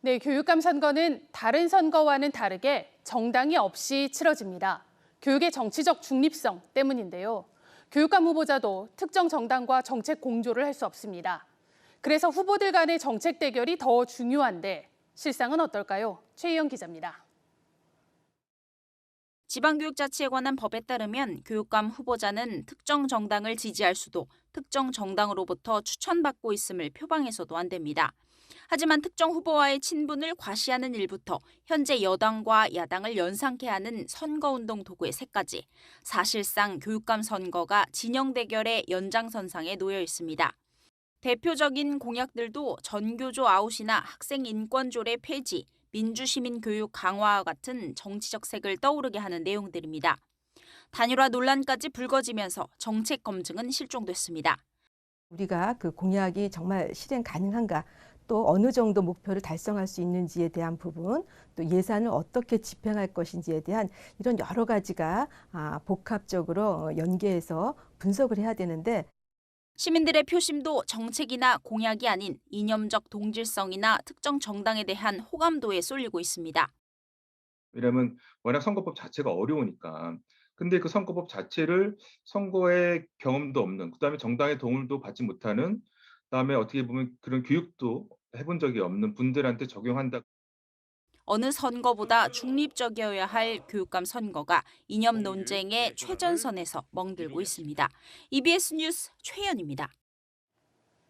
네, 교육감 선거는 다른 선거와는 다르게 정당이 없이 치러집니다. 교육의 정치적 중립성 때문인데요. 교육감 후보자도 특정 정당과 정책 공조를 할 수 없습니다. 그래서 후보들 간의 정책 대결이 더 중요한데 실상은 어떨까요? 최희영 기자입니다. 지방교육자치에 관한 법에 따르면 교육감 후보자는 특정 정당을 지지할 수도 특정 정당으로부터 추천받고 있음을 표방해서도 안 됩니다. 하지만 특정 후보와의 친분을 과시하는 일부터 현재 여당과 야당을 연상케 하는 선거운동 도구의 새까지 사실상 교육감 선거가 진영 대결의 연장선상에 놓여 있습니다. 대표적인 공약들도 전교조 아웃이나 학생 인권 조례 폐지, 민주시민 교육 강화와 같은 정치적 색을 떠오르게 하는 내용들입니다. 단일화 논란까지 불거지면서 정책 검증은 실종됐습니다. 우리가 그 공약이 정말 실행 가능한가 또 어느 정도 목표를 달성할 수 있는지에 대한 부분 또 예산을 어떻게 집행할 것인지에 대한 이런 여러 가지가 아, 복합적으로 연계해서 분석을 해야 되는데 시민들의 표심도 정책이나 공약이 아닌 이념적 동질성이나 특정 정당에 대한 호감도에 쏠리고 있습니다. 왜냐하면 워낙 선거법 자체가 어려우니까. 근데 그 선거법 자체를 선거에 경험도 없는, 그다음에 정당의 도움도 받지 못하는, 그다음에 어떻게 보면 그런 교육도 해본 적이 없는 분들한테 적용한다. 어느 선거보다 중립적이어야 할 교육감 선거가 이념 논쟁의 최전선에서 멍들고 있습니다. EBS 뉴스 최연입니다.